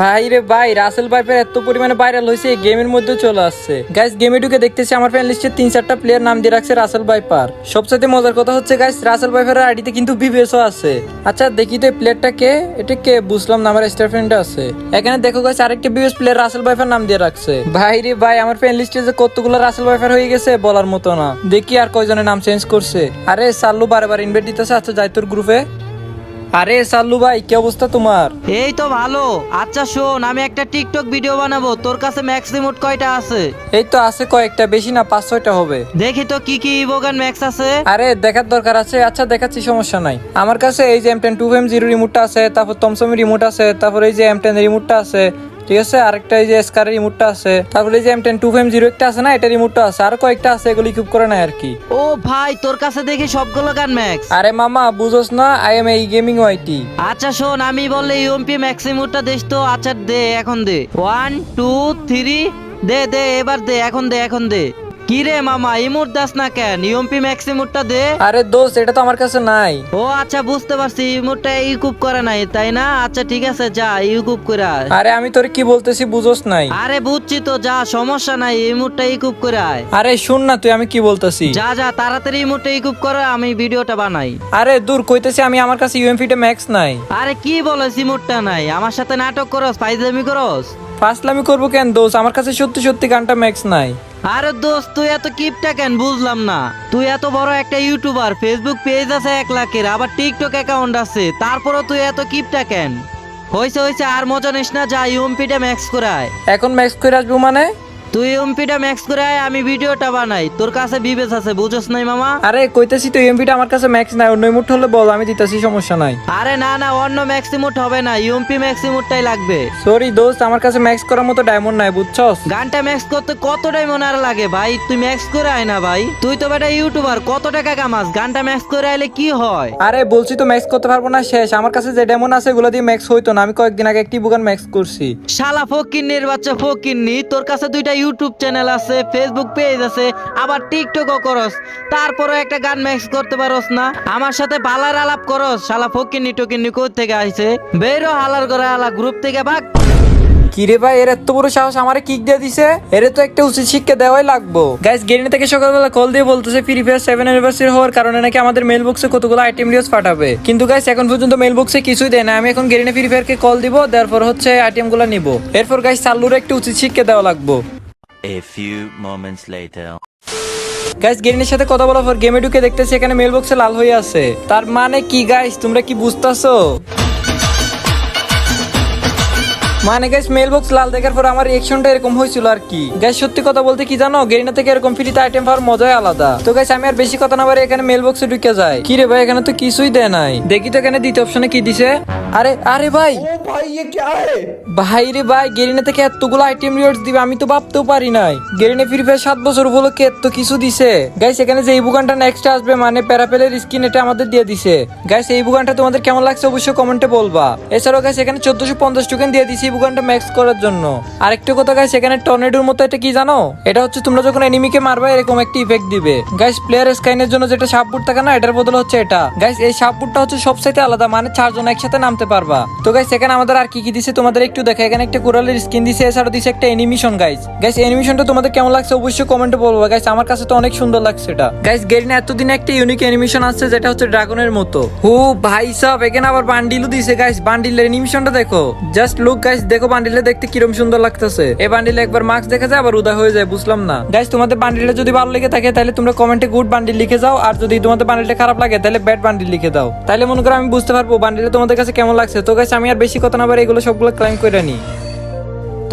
ভাই রে ভাই, রাসেল পাইপের এত পরিমাণে ভাইরাল হয়েছে এই গেমের মধ্যে চলে আসছে। গাইস গেমে ঢুকে দেখতেছি আমার ফ্রেন্ড লিস্টে তিন চারটা প্লেয়ার নাম দিয়ে রাখছে রাসেল বাইপার সবচেয়ে মজার কথা হচ্ছে গাইস রাসেল বাইপারের আইডিতে কিন্তু বিবিএসও আছে। আচ্ছা দেখি তো এই প্লেয়ারটা কে? এটা কে? বুঝলাম না, আমার স্টার ফ্রেন্ড আছে। এখানে দেখো গাইস আরেকটা বিবিএস প্লেয়ার রাসেল বাইপার নাম দিয়ে রাখছে। ভাই রে ভাই, আমার ফ্রেন্ড লিস্টে যে কতগুলো রাসেল বাইপার হয়ে গেছে, বলার মতো না। দেখি আর কয়জনের নাম চেঞ্জ করছে। আরে, সাল্লু বারে বার ইনভাইট দিতেছে আচ্ছা যাই তোর গ্রুপে আরে সাল্লু ভাই কি অবস্থা তোমার? এই তো ভালো। আচ্ছা শোন আমি একটা টিকটক ভিডিও বানাবো। তোর কাছে ম্যাক্স রিমোট কয়টা আছে? এই তো আছে কয়েকটা বেশি না পাঁচ ছয়টা হবে। দেখি তো কি কি ইভোগান ম্যাক্স আছে? আরে দেখার দরকার আছে? আচ্ছা দেখাচ্ছি সমস্যা নাই। আমার কাছে এই যে M ten to M zero রিমোটটা আছে তারপর তমসমের রিমোট আছে তারপর এই যে এম টেন রিমোটটা আছে ঠিক আছে? আরেকটা এই যে স্কার রিমোটটা আছে। তারপরে এই যে M ten two M zero একটা আছে না এটা রিমোটটা আছে। আর কয়েকটা আছে এগুলি ইকুইপ করে নাই আর কি ও ভাই তোর কাছে দেখি সবগুলো গান ম্যাক্স আরে মামা বুঝোস না আই এম এই গেমিং ওয়াইটি আচ্ছা শোন আমি বললে ইউএমপি ম্যাক্স রিমোটটা দেশ তো। আচ্ছা দে এখন দে। ওয়ান টু থ্রি দে দে এবার দে এখন দে এখন দে। কি রে মামা ইমোট দাস না কেন? ইউএমপি ম্যাক্স রিমোটটা দে। আরে দোস্ত এটা তো আমার কাছে নাই। ও আচ্ছা বুঝতে পারছি ইমোটটা ইউকুপ করে নাই তাই না? আচ্ছা ঠিক আছে যা ইউকুপ করে আয়। আরে আমি তোরে কি বলতেছি বুঝোস নাই। আরে বুঝছি তো যা সমস্যা নাই ইমোটটা ইকুপ করে আয়। আরে শুন না তুই আমি কি বলতেছি? যা যা তাড়াতাড়ি ইমোটটা ইকুপ করো আমি ভিডিওটা বানাই। আরে দূর কইতেছি আমি আমার কাছে ইউএমপিটা ম্যাক্স নাই। আরে কি বলো ইমোটটা নাই? আমার সাথে নাটক করস ফাইজলামি করস? ফাসলামি করব কেন দোস্ত? আমার কাছে সত্যি সত্যি গানটা ম্যাক্স নাই। আরে দোস্ত, তুই এত কিপটা কেন? বুঝলাম না। তুই এত বড় একটা ইউটিউবার ফেসবুক পেজ আছে এক লাখের, আবার টিকটক অ্যাকাউন্ট আছে, তারপরও তুই এত কিপটা কেন? হয়েছে হয়েছে আর মজা নিস না, যা ইউএমপিটা ম্যাক্স করায়। এখন ম্যাক্স করে আসব মানে? তুই ইউএমপিটা ম্যাক্স করে আয়, আমি ভিডিওটা বানাই। তোর কাছে বিবেচ আছে বুঝছ নাই মামা? আরে কইতেছি তো এমপিটা আমার কাছে ম্যাক্স নাই অন্য মুঠ হলে বল আমি দিতেছি সমস্যা নাই। আরে না না অন্য ম্যাক্সিমুট হবে না ইউএমপি ম্যাক্সিমুটটাই লাগবে। সরি দোস্ত আমার কাছে ম্যাক্স করার মতো ডায়মন্ড নাই বুঝছস? গানটা ম্যাক্স করতে কতটাই মনে আর লাগে ভাই? তুই ম্যাক্স করে আয় না ভাই। তুই তো বেটা ইউটিউবার কত টাকা কামাস? গানটা ম্যাক্স করে আইলে কি হয়? আরে বলছি তো ম্যাক্স করতে পারব না শেষ। আমার কাছে যে ডায়মন্ড আছে এগুলো দিয়ে ম্যাক্স হইতো না। আমি কয়েকদিন আগে একটি বুগান ম্যাক্স করছি। শালা ফকিন্নির বাচ্চা ফকিন্নি তোর কাছে দুইটা ইউটিউব চ্যানেল আছে ফেসবুক পেজ আছে, আবার টিকটকও করস। তারপরে একটা গান ম্যাক্স করতে পারস না। আমার সাথে বালার আলাপ করস, শালা ফকিন্নি টকিন্নি কোথ থেকে আইছে? বেরো হালার করে হালা গ্রুপ থেকে ভাগ। কিরে ভাই, এর এত বড় সাহস আমারে কিক দিয়ে দিছে? এর তো একটা উচিত শিক্ষা দেওয়াই লাগবো। গেরিনা থেকে সকালবেলা কল দিয়ে বলতেছে ফ্রি ফায়ার সেভেন হওয়ার কারণে নাকি আমাদের মেল বক্সে কতগুলো আইটেম পাঠাবে? কিন্তু গাইস এখন পর্যন্ত মেল বক্সে কিছুই দেয় না। আমি এখন গেরিনা ফ্রি ফায়ারকে কল দিব তারপর হচ্ছে আইটেমগুলো নিবো। এরপর গাইস চাল্লুর একটা উচিত শিক্ষা দেওয়া লাগবো। A few moments later. Guys গেরিনের সাথে কথা বলার পর গেমে ঢুকে দেখতেছি এখানে মেলবক্সে লাল হয়ে আছে। তার মানে কি গাইস তোমরা কি বুঝতাছো? মানে গাইস মেল বক্স লাল দেখার পর আমার রিয়েকশনটা এরকম হয়েছিল আর কি। গাইস সত্যি কথা বলতে কি জানো? গেরিনা থেকে এরকম ফ্রিতে আইটেম পাওয়ার মজাই আলাদা। তো গাইস আমি আর বেশি কথা না বারে এখানে মেল বক্সে ঢুকে যাই। কি রে ভাই এখানে তো কিছুই দেয় নাই। দেখি তো এখানে দ্বিতীয় অপশনে কি দিছে। আরে আরে ভাই! ভাই রে ভাই গেরিনা থেকে এতগুলো আইটেম রিওয়ার্ডস দিবে আমি তো ভাবতেও পারি নাই। গেরিনা ফ্রি ফায়ার সাত বছর উপলক্ষে এত কিছু দিছে। গাইস এখানে যে এই নেক্সট আসবে মানে প্যারাপেলের স্কিন এটা আমাদের দিয়ে দিছে। গাইস এই বুগানটা তোমাদের কেমন লাগছে অবশ্যই কমেন্টে বলবা। এছাড়াও গাইস এখানে চোদ্দশো পঞ্চাশ টোকেন দিয়ে দিছি বুগানটা ম্যাক্স করার জন্য। আরেকটা কথা গাইস এখানে টর্নেডোর মতো এটা কি জানো? এটা হচ্ছে তোমরা যখন এনিমিকে মারবা, এরকম একটা ইফেক্ট দিবে। গাইস প্লেয়ার স্কাইনের জন্য যেটা সাপ বুট থাকে না, এটার বদল হচ্ছে এটা। গাইস এই সাপ বুটটা হচ্ছে সবসাইতে আলাদা মানে চারজন একসাথে নামতে পারবা। তো গাইস এখানে আমাদের আর কি কি দিছে তোমাদের একটু দেখা। এখানে একটা কোরালের স্কিন দিছে, এছাড়াও দিছে একটা অ্যানিমেশন গাইস গাইস অ্যানিমেশনটা তোমাদের কেমন লাগছে অবশ্যই কমেন্টে বলব। গাইস আমার কাছে তো অনেক সুন্দর লাগছে এটা। গাইস গেরিনা এতদিন একটা ইউনিক অ্যানিমেশন আছে যেটা হচ্ছে ড্রাগনের মতো। হু ভাই সব, এখানে আবার বান্ডিলও দিছে গাইস বান্ডিলের অ্যানিমেশনটা দেখো। জাস্ট লুক গাইস দেখো বান্ডিলে দেখতে কিরম সুন্দর লাগতেছে। এই বান্ডিলে একবার মাস্ক দেখা যায়, আবার উদা হয়ে যায়, বুঝলাম না। গাইস তোমাদের বান্ডিলটা যদি ভালো লেগে থাকে, তাহলে তোমরা কমেন্টে গুড বান্ডিল লিখে যাও, আর যদি তোমাদের বান্ডিলটা খারাপ লাগে, তাহলে ব্যাড বান্ডিল লিখে দাও। তাহলে মনে করো আমি বুঝতে পারব বান্ডিলটা তোমাদের কাছে কেমন লাগছে। তো গাইস আমি আর বেশি কথা না এগুলো সবগুলো ক্লাইম করে নিই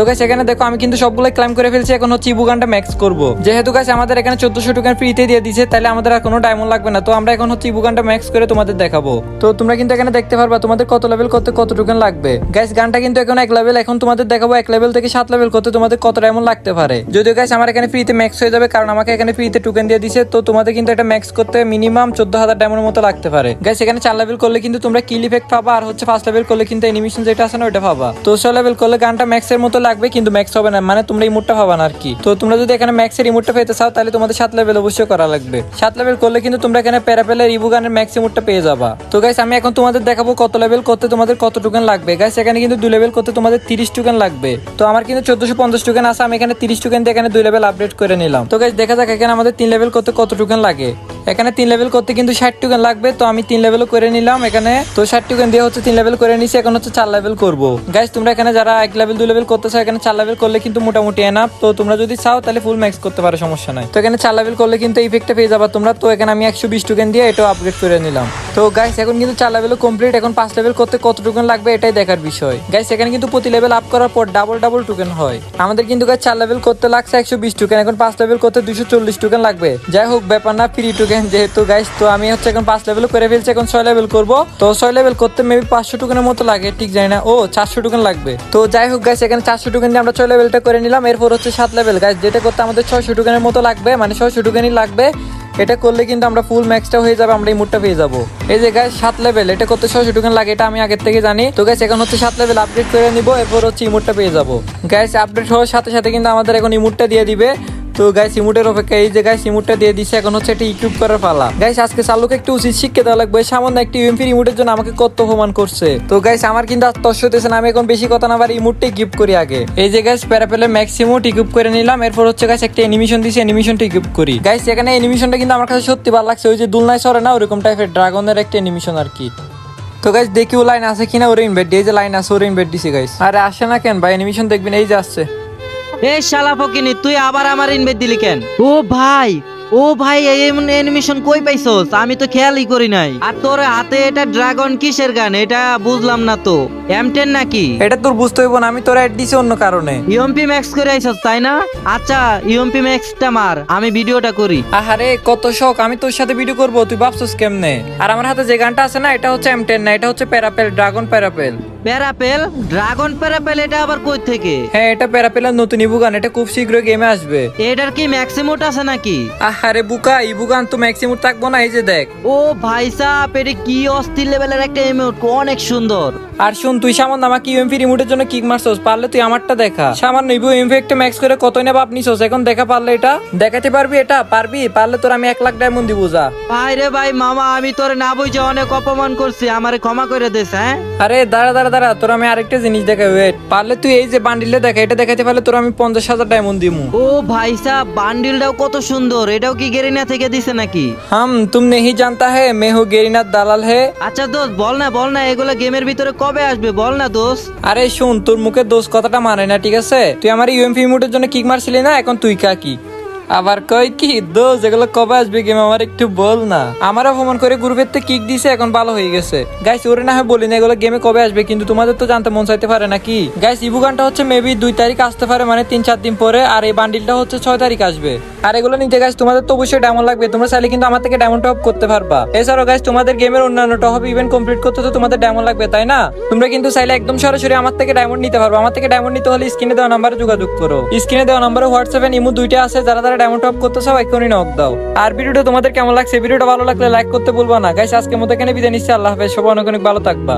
তো গাইস এখানে দেখো, আমি কিন্তু সবগুলো ক্লাইম করে ফেলছি। এখন হচ্ছে ইবুগানটা ম্যাক্স করব। যেহেতু গাইস আমাদের এখানে চোদ্দশো টোকেন ফ্রিতে দিয়ে দিছে তাহলে আমাদের আর কোনো ডায়মন্ড লাগবে না। তো আমরা এখন হচ্ছে ইবুগানটা ম্যাক্স করে তোমাদের দেখাবো। তো তোমরা কিন্তু এখানে দেখতে পারবা, তোমাদের কত লেভেল করতে কত টোকেন লাগবে। গাইস গানটা কিন্তু এখন এক লেভেল এখন তোমাদের দেখাবো এক লেভেল থেকে সাত লেভেল করতে তোমাদের কত ডায়মন্ড লাগতে পারে। যদিও গাইস আমার এখানে ফ্রিতে ম্যাক্স হয়ে যাবে, কারণ আমাকে এখানে ফ্রিতে টোকেন দিয়ে দিছে তো তোমাদের কিন্তু এটা ম্যাক্স করতে মিনিমাম চোদ্দ হাজার ডায়মন্ডের মতো লাগতে পারে। গাইস এখানে চার লেভেল করলে কিন্তু তোমরা কিল ইফেক্ট পাবা, আর হচ্ছে ফার্স্ট লেভেল করলে কিন্তু অ্যানিমেশন যেটা আছে না ওটা পাবা। তো ছয় লেভেল করলে গানটা ম্যাক্সের মতো লাগবে কিন্তু ম্যাক্স হবে না। মানে তোমরা ইমোটটা পাবা না আর কি। তো তোমরা যদি এখানে ম্যাক্সের ইমোটটা পেতে চাও, তাহলে তোমাদের সাত লেভেল অবশ্যই করা লাগবে। সাত লেভেল করলে কিন্তু তোমরা এখানে প্যারাপেলের ইবুগানের ম্যাক্স ইমোটটা পেয়ে যাবা। তো গাইস আমি এখন তোমাদের দেখাবো কত লেভেল করতে তোমাদের কত টোকেন লাগবে। গাইস এখানে কিন্তু দুই লেভেল করতে তোমাদের তিরিশ টোকেন লাগবে। তো আমার কিন্তু চোদ্দশো পঞ্চাশ টোকেন আছে, আমি এখানে তিরিশ টোকেন দিয়ে এখানে দুই লেভেল আপডেট করে নিলাম। তো গাইস দেখা যাক এখানে আমাদের তিন লেভেল করতে কত টোকেন লাগে। এখানে তিন লেভেল করতে কিন্তু ষাট টোকেন লাগবে, তো আমি তিন লেভেল করে নিলাম এখানে। তো ষাট টোকেন দিয়ে হচ্ছে তিন লেভেল করে নিছি, এখন হচ্ছে চার লেভেল করব। গাইস তোমরা এখানে যারা এক লেভেল দুই লেভেল করতে চাও এখানে চার লেভেল করলে কিন্তু মোটামুটি এনাফ তো তোমরা যদি চাও তাহলে ফুল ম্যাক্স করতে পারো, সমস্যা নাই। তো এখানে চার লেভেল করলে কিন্তু ইফেক্টটা পেয়ে যাব তোমরা। তো এখানে আমি একশো বিশ টোকেন দিয়ে এটাও আপগ্রেড করে নিলাম। তো গাইস এখন কিন্তু চার লেভেল কমপ্লিট এখন পাঁচ লেভেল করতে কত টোকেন লাগবে এটাই দেখার বিষয়। গাইস এখানে কিন্তু প্রতি লেভেল আপ করার পর ডাবল ডাবল টোকেন হয়। আমাদের কিন্তু গাইস চার লেভেল করতে লাগছে একশো বিশ টোকেন এখন পাঁচ লেভেল করতে দুশো চল্লিশ টোকেন লাগবে। যাই হোক, ব্যাপার না ফ্রি টোকেন যেহেতু গাইস তো আমি হচ্ছে এখন পাঁচ লেভেল করে ফেলছি, এখন ছয় লেভেল করব। তো ছয় লেভেল করতে মেবি পাঁচশো টোকেনের মতো লাগে, ঠিক জানি না। ও, চারশো টোকেন লাগবে। তো যাই হোক গাইস এখানে চারশো টোকেন আমরা ছয় লেভেলটা করে নিলাম, এরপর হচ্ছে সাত লেভেল গাইস যেটা করতে আমাদের ছয়শো টোকেনের মতো লাগবে মানে ছয়শো টোকেনই লাগবে। এটা করলে কিন্তু আমরা ফুল ম্যাক্সটা হয়ে যাবে, আমরা এই মুডটা পেয়ে যাব। এই যে গাছ সাত লেভেল এটা করতে সহজ টোকেন লাগে, এটা আমি আগের থেকে জানি। তো গাছ এখন হচ্ছে সাত লেভেল আপডেট করে নিবো, এরপর হচ্ছে ইমোটটা পেয়ে যাব। গ্যাস আপডেট হওয়ার সাথে সাথে কিন্তু আমাদের এখন ইমোটটা দিয়ে দিবে। তো গাইস ইমোটের অপেক্ষা এই যে গাইস ইমোটটা দিয়ে দিছে, এখন হচ্ছে এটা ইকুইপ করার পালা। গাইস আজকে চালুকে একটু উচিত শিক্ষা দেওয়া লাগবে। সামান্য একটি ইউএমপি ইমোটের জন্য আমাকে কত অপমান করছে। তো গাইস আমার কিন্তু আত্মস্য হতেছে না, আমি এখন বেশি কথা না বাড়ি ইমোটটাই গিফট করি আগে। এই যে গাইস প্যারাপেলে ম্যাক্সিমোট ইকুইপ করে নিলাম, এরপর হচ্ছে গাইস একটা অ্যানিমেশন দিছে অ্যানিমেশনটা ইকুইপ করি। গাইস এখানে অ্যানিমেশনটা কিন্তু আমার কাছে সত্যি ভালো লাগছে, ওই যে দুলনায় সরে না, ওরকম টাইপের ড্রাগনের একটা অ্যানিমেশন আর কি। তো গাইস দেখি ও লাইন আছে কিনা, ওরে ইনভাইট এই যে লাইন আছে, ওরে ইনভাইট দিছে গাইস আরে আসে না কেন, ভাই অ্যানিমেশন দেখবেন, এই যে আসছে। এই শালা ফকিনি, তুই আবার আমার ইনভাইট দিলি কেন? ও ভাই ও ভাই এমন অ্যানিমেশন কই পাইছস? আমি তো খেয়ালই করি নাই। আর তোর হাতে এটা ড্রাগন কিসের গান? এটা বুঝলাম না তো। এম টেন নাকি? এটা তোর বুঝতে হইব না আমি তোর অ্যাড দিছি অন্য কারণে। ইউএমপি ম্যাক্স করে আইছস তাই না? আচ্ছা ইউএমপি ম্যাক্সটা মার আমি ভিডিওটা করি। আহারে কত শখ আমি তোর সাথে ভিডিও করব তুই ভাবছিস কেমনে? আর আমার হাতে যে গানটা আছে না এটা হচ্ছে এম টেন না এটা হচ্ছে প্যারাপেল ড্রাগন প্যারাপেল প্যারাপেল ড্রাগন প্যারাপেল এটা আবার কই থেকে? হ্যাঁ এটা প্যারাপেলের নতুন ইবু গান এটা খুব শীঘ্রই গেমে আসবে। এটার কি ম্যাক্সিমোট আছে নাকি? আহারে বুকা ইবু গান তো ম্যাক্সিমুর থাকব না এই যে দেখ। ও ভাই সাহ এটা কি অস্থির লেভেলের একটা ইমোট অনেক সুন্দর। আর শুন তুই সামান্য আমাকে ইউএমপি রিমোটের জন্য কিক মারছস পারলে তুই আমারটা দেখা। সামান্য ইভু ইউএমপি একটা ম্যাক্স করে কত না আপনি সোস এখন দেখা পারলে এটা? দেখাতে পারবি এটা? পারবি? পারলে তোর আমি এক লাখ ডায়মন্ড দিব যা। ভাই রে ভাই মামা আমি তোর না বুঝে অনেক অপমান করছি আমারে ক্ষমা করে দিস হ্যাঁ আরে দাঁড়া দাঁড়া দাঁড়া তোর আমি আরেকটা জিনিস দেখাই ওয়েট পারলে তুই এই যে বান্ডিলে দেখা এটা দেখাতে পারলে তোর আমি পঞ্চাশ হাজার ডায়মন্ড দিব ও ভাই সাহ বান্ডিলটাও কত সুন্দর এটাও কি গেরিনা থেকে দিছে নাকি? হাম তুমি নেহি জানতা হে মেহু গেরিনার দালাল হে। আচ্ছা দোস্ত বল না বল না এগুলা গেমের ভিতরে কবে আসবে বল না দোষ আরে শুন, তোর মুখে দোষ কথাটা মানে না, ঠিক আছে? তুই আমার ইউএমপি মুটের জন্য কিক মারছিলি না, এখন তুই কা কি আবার কই কি? দোষ, এগুলো কবে আসবে গেম? আমার একটু বল না। আমার অপমান করে গ্রুপের কিক দিছে, এখন ভালো হয়ে গেছে। গাইস ওরে না হয় বলি না, এগুলো গেমে কবে আসবে? কিন্তু তোমাদের তো জানতে মন চাইতে পারে নাকি? গাইস ইবু গানটা হচ্ছে মেবি দুই তারিখ আসতে পারে মানে তিন চার দিন পরে, আর এই বান্ডিলটা হচ্ছে ছয় তারিখ আসবে। আর এগুলো নিতে গাইস তোমাদের তো অবশ্যই ডায়মন্ড লাগবে। তোমরা চাইলে কিন্তু আমার থেকে ডায়মন্ড টপ করতে পারবা। এছাড়াও গাইস তোমাদের গেমের অন্যান্য টপ ইভেন্ট কমপ্লিট করতে তো তোমাদের ডায়মন্ড লাগবে, তাই না? তোমরা কিন্তু চাইলে একদম সরাসরি আমার থেকে ডায়মন্ড নিতে পারবে। আমার থেকে ডায়মন্ড নিতে হলে স্ক্রিনে দেওয়া নাম্বারে যোগাযোগ করো। স্ক্রিনে দেওয়া নাম্বারে হোয়াটসঅ্যাপ ইমো দুইটা আছে, যারা যারা ডায়মন্ড টপ করতে চাও এখনই নক দাও। আর ভিডিওটা তোমাদের কেমন লাগছে, ভিডিওটা ভালো লাগলে লাইক করতে বলবা না। গাইস আজকের মতো এখানে বিদায় নিচ্ছি। আল্লাহ হাফেজ, সবাই অনেক অনেক ভালো থাকবা।